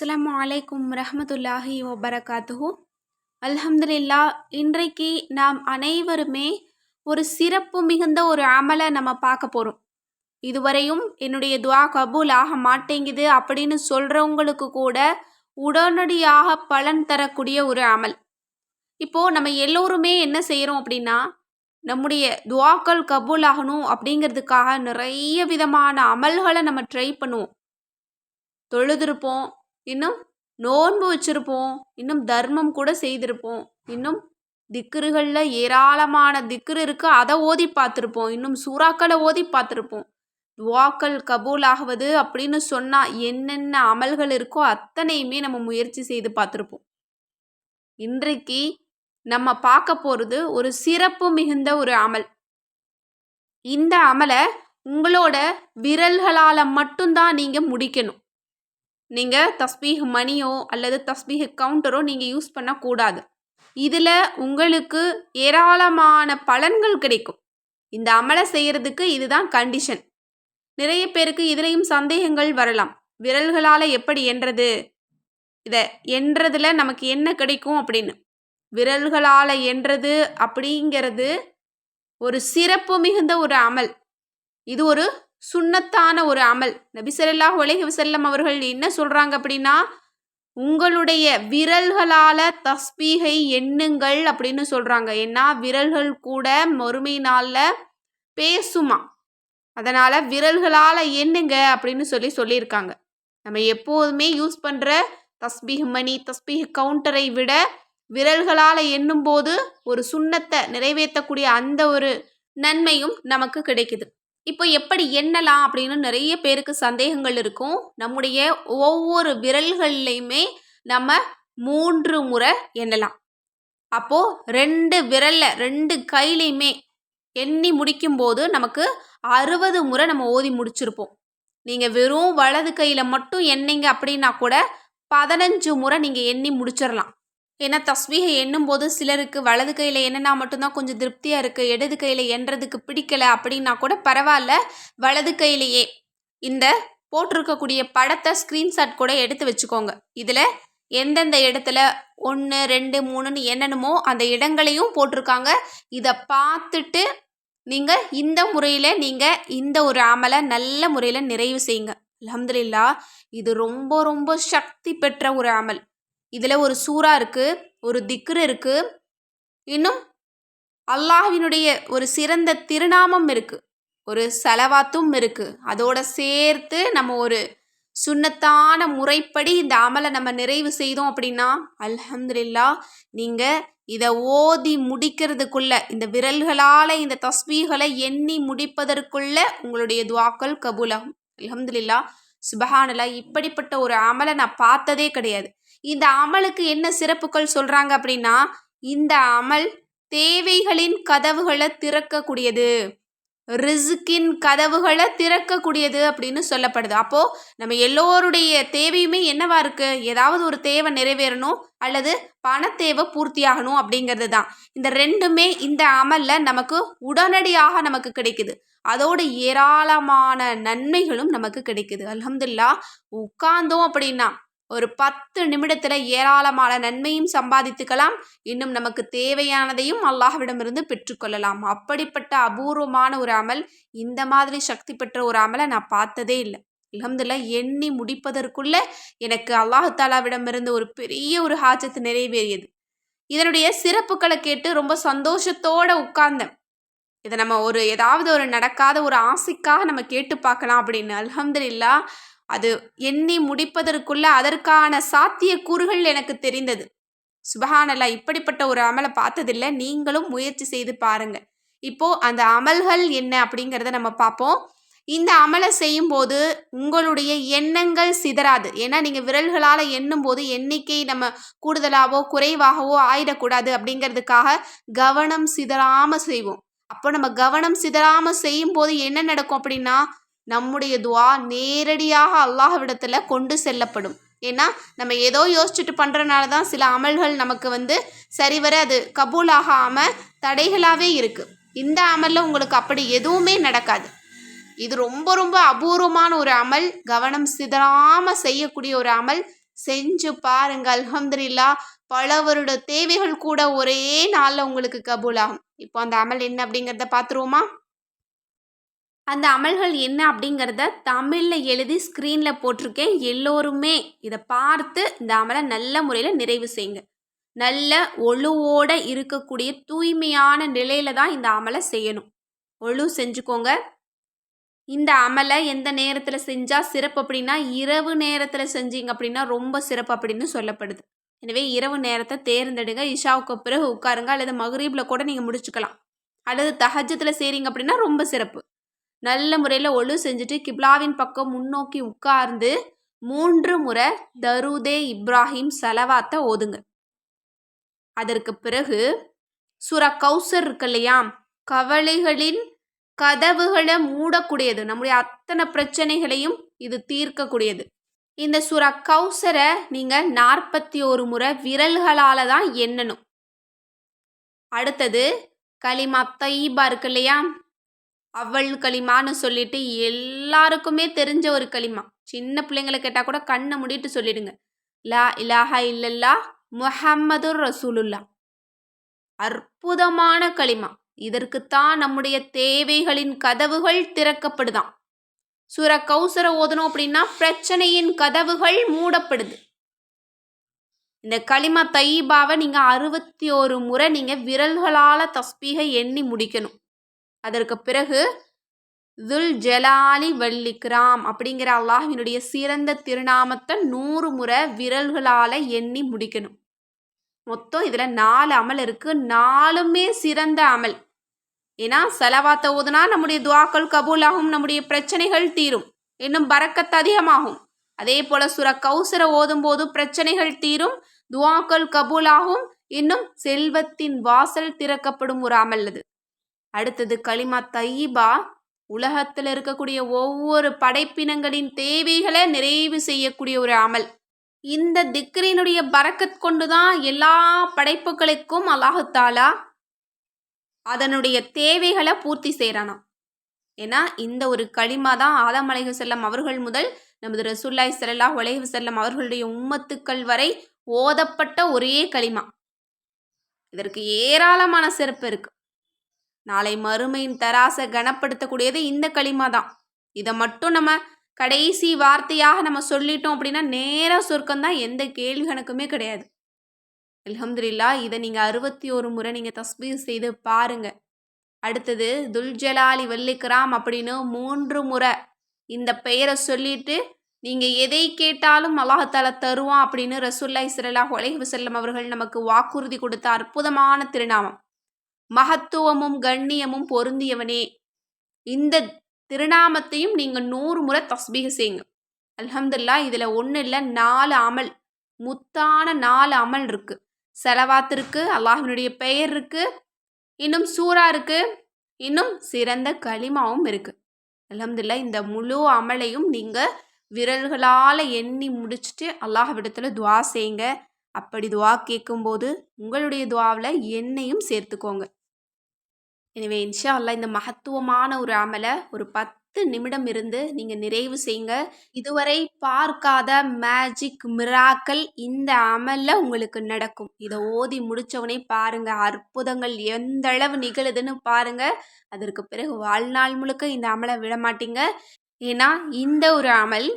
அஸ்லாம் அலைக்கும் ரஹமத்துல்லாஹி வபரகாத்துஹு அல்ஹம்துலில்லா இன்றைக்கு நாம் அனைவருமே ஒரு சிறப்பு மிகுந்த ஒரு அமலை நம்ம பார்க்க போகிறோம் இதுவரையும் என்னுடைய துவா கபூல் ஆக மாட்டேங்குது அப்படின்னு சொல்கிறவங்களுக்கு கூட உடனடியாக பலன் தரக்கூடிய ஒரு அமல். இப்போது நம்ம எல்லோருமே என்ன செய்கிறோம் அப்படின்னா நம்முடைய துவாக்கள் கபூல் ஆகணும் அப்படிங்கிறதுக்காக நிறைய விதமான அமல்களை நம்ம ட்ரை பண்ணுவோம். தொழுதிருப்போம் இன்னும் நோன்பு வச்சுருப்போம். இன்னும் தர்மம் கூட செய்திருப்போம். இன்னும் திக்ருகளில் ஏராளமான திக்ரு இருக்குது அதை ஓதி பார்த்துருப்போம். இன்னும் சூறாக்களை ஓதி பார்த்துருப்போம். துவாக்கள் கபூல் ஆகுவது அப்படின்னு சொன்னால் என்னென்ன அமல்கள் இருக்கோ அத்தனையுமே நம்ம முயற்சி செய்து பார்த்துருப்போம். இன்றைக்கு நம்ம பார்க்க போகிறது ஒரு சிறப்பு மிகுந்த ஒரு அமல். இந்த அமலை உங்களோட விரல்களால் மட்டும்தான் நீங்கள் முடிக்கணும். நீங்கள் தஸ்பீஹ் மணியோ அல்லது தஸ்பீஹ் கவுண்டரோ நீங்கள் யூஸ் பண்ணக்கூடாது இதில் உங்களுக்கு ஏராளமான பலன்கள் கிடைக்கும். இந்த அமலை செய்கிறதுக்கு இதுதான் கண்டிஷன் நிறைய பேருக்கு இதுலேயும் சந்தேகங்கள் வரலாம். விரல்களால் எப்படி என்றது? இதை என்றதில் நமக்கு என்ன கிடைக்கும் அப்படின்னு. விரல்களால் என்றது அப்படிங்கிறது ஒரு சிறப்பு மிகுந்த ஒரு அமல். இது ஒரு சுண்ணத்தான ஒரு அமல். நபிசல்லாஹ் உலக வசல்லம் அவர்கள் என்ன சொல்கிறாங்க அப்படின்னா உங்களுடைய விரல்களால் தஸ்பீகை எண்ணுங்கள் அப்படின்னு சொல்கிறாங்க ஏன்னா விரல்கள் கூட மறுமை நாளில் பேசுமா? அதனால் விரல்களால் எண்ணுங்க அப்படின்னு சொல்லி சொல்லியிருக்காங்க. நம்ம எப்போதுமே யூஸ் பண்ணுற தஸ்பீஹ் மணி தஸ்பீஹ் கவுண்டரை விட விரல்களால் எண்ணும்போது ஒரு சுண்ணத்தை நிறைவேற்றக்கூடிய அந்த ஒரு நன்மையும் நமக்கு கிடைக்குது. இப்போ எப்படி எண்ணலாம் அப்படின்னு நிறைய பேருக்கு சந்தேகங்கள் இருக்கும். நம்முடைய ஒவ்வொரு விரல்கள்லையுமே நம்ம மூன்று முறை எண்ணலாம். அப்போது ரெண்டு விரலில் ரெண்டு கையிலையுமே எண்ணி முடிக்கும்போது நமக்கு அறுபது முறை நம்ம ஓதி முடிச்சிருப்போம். நீங்கள் வெறும் வலது கையில் மட்டும் எண்ணீங்க அப்படின்னா கூட பதினஞ்சு முறை நீங்கள் எண்ணி முடிச்சிடலாம் ஏன்னா தஸ்வீகை எண்ணும்போது சிலருக்கு வலது கையில் என்னென்னா மட்டும்தான் கொஞ்சம் திருப்தியாக இருக்குது இடது கையில் எண்ணுறதுக்கு பிடிக்கல அப்படின்னா கூட பரவாயில்ல. வலது கையிலேயே இந்த போட்டிருக்கக்கூடிய படத்தை ஸ்க்ரீன்ஷாட் கூட எடுத்து வச்சுக்கோங்க. இதில் எந்தெந்த இடத்துல ஒன்று ரெண்டு மூணுன்னு என்னென்னமோ அந்த இடங்களையும் போட்டிருக்காங்க. இதை பார்த்துட்டு நீங்கள் இந்த முறையில் நீங்கள் இந்த ஒரு அமலை நல்ல முறையில் நிறைவு செய்யுங்க. அலமதுல்லா இது ரொம்ப ரொம்ப சக்தி பெற்ற ஒரு அமல். இதில் ஒரு சூறா இருக்குது ஒரு திக்ரு இருக்குது இன்னும் அல்லாஹினுடைய ஒரு சிறந்த திருநாமம் இருக்குது ஒரு செலவாத்தும் இருக்குது அதோட சேர்த்து நம்ம ஒரு சுண்ணத்தான முறைப்படி இந்த அமலை நம்ம நிறைவு செய்தோம் அப்படின்னா அல்ஹம்துலில்லா நீங்கள் இதை ஓதி முடிக்கிறதுக்குள்ள இந்த விரல்களால் இந்த தஸ்பீகளை எண்ணி முடிப்பதற்குள்ள உங்களுடைய துவாக்கள் கபூலாகும். அலமதுல்லா சுபஹானலா இப்படிப்பட்ட ஒரு அமலை நான் பார்த்ததே கிடையாது. இந்த அமலுக்கு என்ன சிறப்புகள் சொல்கிறாங்க அப்படின்னா இந்த அமல் தேவைகளின் கதவுகளை திறக்கக்கூடியது. ரிசுக்கின் கதவுகளை திறக்கக்கூடியது அப்படின்னு சொல்லப்படுது. அப்போது நம்ம எல்லோருடைய தேவையுமே என்னவா இருக்குது ஏதாவது ஒரு தேவை நிறைவேறணும் அல்லது பணத்தேவை பூர்த்தியாகணும் அப்படிங்கிறது தான். இந்த ரெண்டுமே இந்த அமலில் நமக்கு உடனடியாக நமக்கு கிடைக்குது. அதோட ஏராளமான நன்மைகளும் நமக்கு கிடைக்குது. அலமதுல்லா உட்கார்ந்தோம் அப்படின்னா ஒரு பத்து நிமிடத்தில் ஏராளமான நன்மையும் சம்பாதித்துக்கலாம். இன்னும் நமக்கு தேவையானதையும் அல்லாஹ்விடமிருந்து பெற்றுக்கொள்ளலாம். அப்படிப்பட்ட அபூர்வமான ஒரு அமல் இந்த மாதிரி சக்தி பெற்ற ஒரு அமலை நான் பார்த்ததே இல்லை. இலம்துல எண்ணி முடிப்பதற்குள்ள எனக்கு அல்லாஹு தாலாவிடமிருந்து ஒரு பெரிய ஒரு ஹாஜத்து நிறைவேறியது. இதனுடைய சிறப்புகளை கேட்டு ரொம்ப சந்தோஷத்தோடு உட்கார்ந்தேன். இதை நம்ம ஒரு ஏதாவது ஒரு நடக்காத ஒரு ஆசைக்காக நம்ம கேட்டு பார்க்கலாம் அப்படின்னு. அலமதுல்லா அது எண்ணி முடிப்பதற்குள்ள அதற்கான சாத்திய கூறுகள் எனக்கு தெரிந்தது. சுபஹானல்லா இப்படிப்பட்ட ஒரு அமலை பார்த்ததில்லை. நீங்களும் முயற்சி செய்து பாருங்க. இப்போ அந்த அமல்கள் என்ன அப்படிங்கிறத நம்ம பார்ப்போம். இந்த அமலை செய்யும்போது உங்களுடைய எண்ணங்கள் சிதறாது. ஏன்னா நீங்கள் விரல்களால் எண்ணும் போது எண்ணிக்கை நம்ம கூடுதலாகவோ குறைவாகவோ ஆயிடக்கூடாது அப்படிங்கிறதுக்காக கவனம் சிதறாமல் செய்வோம். அப்போ நம்ம கவனம் சிதறாமல் செய்யும் போது என்ன நடக்கும் அப்படின்னா நம்முடைய துவா நேரடியாக அல்லாஹ்விடத்தில் கொண்டு செல்லப்படும். ஏன்னா நம்ம ஏதோ யோசிச்சுட்டு பண்ணுறனால தான் சில அமல்கள் நமக்கு வந்து சரிவர அது கபூல் ஆகாமல் தடைகளாகவே இருக்குது இந்த அமலில் உங்களுக்கு அப்படி எதுவுமே நடக்காது. இது ரொம்ப ரொம்ப அபூர்வமான ஒரு அமல் கவனம் சிதறாமல் செய்யக்கூடிய ஒரு அமல். செஞ்சு பாருங்க அல்ஹம்துலில்லா. பலவருட தேவைகள் கூட ஒரே நாளில் உங்களுக்கு கபூலாகும். இப்போ அந்த அமல் என்ன அப்படிங்கிறத பார்த்துருவோமா? அந்த அமல்கள் என்ன அப்படிங்கிறத தமிழில் எழுதி ஸ்க்ரீனில் போட்டிருக்கேன். எல்லோருமே இதை பார்த்து இந்த அமலை நல்ல முறையில் நிறைவு செய்யுங்க. நல்ல ஒழுவோட இருக்கக்கூடிய தூய்மையான நிலையில தான் இந்த அமலை செய்யணும். ஒழு செஞ்சுக்கோங்க. இந்த அமலை எந்த நேரத்தில் செஞ்சால் சிறப்பு அப்படின்னா இரவு நேரத்தில் செஞ்சீங்க அப்படின்னா ரொம்ப சிறப்பு அப்படின்னு சொல்லப்படுது. எனவே இரவு நேரத்தை தேர்ந்தெடுங்க. இஷாவுக்கு பிறகு உட்காருங்க. அல்லது மகரீபில் கூட நீங்கள் முடிச்சுக்கலாம். அல்லது தஹஜத்தில் செய்கிறீங்க அப்படின்னா ரொம்ப சிறப்பு. நல்ல முறையில் ஒழு செஞ்சுட்டு கிப்லாவின் பக்கம் முன்னோக்கி உட்கார்ந்து மூன்று முறை தருதே இப்ராஹிம் செலவாத்தை ஓதுங்க. அதற்கு பிறகு சுர கௌசர் இருக்கு இல்லையா? கவலைகளின் கதவுகளை மூடக்கூடியது. நம்முடைய அத்தனை பிரச்சனைகளையும் இது தீர்க்கக்கூடியது. இந்த சுர கௌசரை நீங்கள் நாற்பத்தி ஒரு முறை விரல்களால் தான் எண்ணணும். அடுத்தது களிமா தைபா இருக்கு இல்லையா? அவள் களிமான்னு சொல்லிட்டு எல்லாருக்குமே தெரிஞ்ச ஒரு களிமா. சின்ன பிள்ளைங்களை கேட்டால் கூட கண்ணை முடிட்டு சொல்லிடுங்க. லா இலாஹா இல்லல்லா முஹம்மது ரசூலுல்லா. அற்புதமான களிமா. இதற்குத்தான் நம்முடைய தேவைகளின் கதவுகள் திறக்கப்படுதான். சுர கௌசர ஓதணும் அப்படின்னா பிரச்சனையின் கதவுகள் மூடப்படுது. இந்த களிமா தைபாவை நீங்கள் அறுபத்தி ஒரு முறை நீங்கள் விரல்களால் தஸ்பீகை எண்ணி முடிக்கணும். அதற்கு பிறகு துல் ஜலாலி வல்லிக்ராம் அப்படிங்கிற அல்லாஹினுடைய சிறந்த திருநாமத்தை நூறு முறை விரல்களால் எண்ணி முடிக்கணும். மொத்தம் இதில் நாலு அமல் இருக்குது நாலுமே சிறந்த அமல். ஏன்னா செலவாத்த ஓதுனா நம்முடைய துவாக்கள் கபூலாகும் நம்முடைய பிரச்சனைகள் தீரும். இன்னும் பறக்கத்து அதிகமாகும். அதே போல சுர கௌசர ஓதும்போது பிரச்சனைகள் தீரும் துவாக்கள் கபூலாகும். இன்னும் செல்வத்தின் வாசல் திறக்கப்படும் ஒரு அமல் அது. அடுத்தது களிமா தையீபா. உலகத்தில் இருக்கக்கூடிய ஒவ்வொரு படைப்பினங்களின் தேவைகளை நிறைவு செய்யக்கூடிய ஒரு அமல். இந்த திக்ரினுடைய பறக்கத் கொண்டுதான் எல்லா படைப்புகளுக்கும் அல்லாஹுத்தாலா அதனுடைய தேவைகளை பூர்த்தி செய்கிறானாம் ஏன்னா இந்த ஒரு களிமா தான் ஆதம் அலைஹு செல்லம் அவர்கள் முதல் நமது ரசூல்லாய் செல்லா உலகு செல்லம் அவர்களுடைய உம்மத்துக்கள் வரை ஓதப்பட்ட ஒரே களிமா. இதற்கு ஏராளமான சிறப்பு இருக்குது நாளை மறுமையின் தராசை கனப்படுத்தக்கூடியது இந்த களிமா தான். இதை மட்டும் நம்ம கடைசி வார்த்தையாக நம்ம சொல்லிட்டோம் அப்படின்னா நேராக சொர்க்கம் தான் எந்த கேள்வி கணக்குமே கிடையாது. அலமதுல்லா இதை நீங்கள் அறுபத்தி ஒரு முறை நீங்கள் தஸ்பீர் செய்து பாருங்கள் அடுத்தது துல்ஜலாலி வல்லிக்ராம் அப்படின்னு மூன்று முறை இந்த பெயரை சொல்லிட்டு நீங்கள் எதை கேட்டாலும் அல்லாஹால தருவான் அப்படின்னு ரசூல்லா இஸ்ரல்லா ஒலைஹ் வசல்லம் அவர்கள் நமக்கு வாக்குறுதி கொடுத்த அற்புதமான திருநாமம். மகத்துவமும் கண்ணியமும் பொருந்தியவனே. இந்த திருநாமத்தையும் நீங்கள் நூறு முறை தஸ்பீக செய்யுங்க. அலமதுல்லா இதில் ஒன்றும் இல்லை நாலு அமல். முத்தான நாலு அமல் இருக்குது செலவாத்து இருக்குது அல்லாஹினுடைய பெயர் இருக்குது இன்னும் சூறா இருக்குது இன்னும் சிறந்த களிமாவும் இருக்குது அலமதுல்லா இந்த முழு அமலையும் நீங்கள் விரல்களால் எண்ணி முடிச்சுட்டு அல்லாஹ்விடத்தில் துவா செய்யுங்க. அப்படி துவா கேட்கும்போது உங்களுடைய துவாவில் எண்ணெயும் சேர்த்துக்கோங்க. எனவே இன்ஷா அல்லா இந்த மகத்துவமான ஒரு அமலை ஒரு பத்து நிமிடம் இருந்து நீங்கள் நிறைவு செய்யுங்க. இதுவரை பார்க்காத மேஜிக் மிராக்கள் இந்த அமலில் உங்களுக்கு நடக்கும். இதை ஓதி முடித்தவனே பாருங்கள் அற்புதங்கள் எந்த அளவு நிகழுதுன்னு பாருங்கள் அதற்கு பிறகு வாழ்நாள் முழுக்க இந்த அமலை விட மாட்டீங்க. ஏன்னா இந்த ஒரு அமல்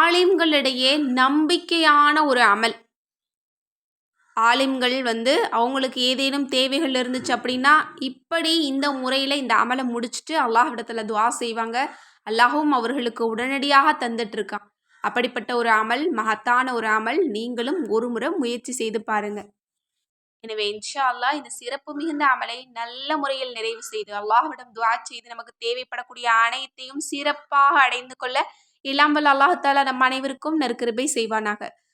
ஆலிம்களிடையே நம்பிக்கையான ஒரு அமல். ஆலிம்கள் வந்து அவங்களுக்கு ஏதேனும் தேவைகள் இருந்துச்சு அப்படின்னா இப்படி இந்த முறையில் இந்த அமலை முடிச்சுட்டு அல்லாஹிடத்தில் துவா செய்வாங்க. அல்லாஹும் அவர்களுக்கு உடனடியாக தந்துட்டுருக்கான். அப்படிப்பட்ட ஒரு அமல் மகத்தான ஒரு அமல் நீங்களும் ஒரு முறை முயற்சி செய்து பாருங்கள் எனவே இன்ஷா அல்லாஹ் இந்த சிறப்பு மிகுந்த அமலை நல்ல முறையில் நிறைவு செய்து அல்லாஹ்விடம் துவா செய்து நமக்கு தேவைப்படக்கூடிய அனைத்தையும் சிறப்பாக அடைந்து கொள்ள இல்லாமல் அல்லாஹாலா நம் அனைவருக்கும் நற்கிருபை செய்வானாக.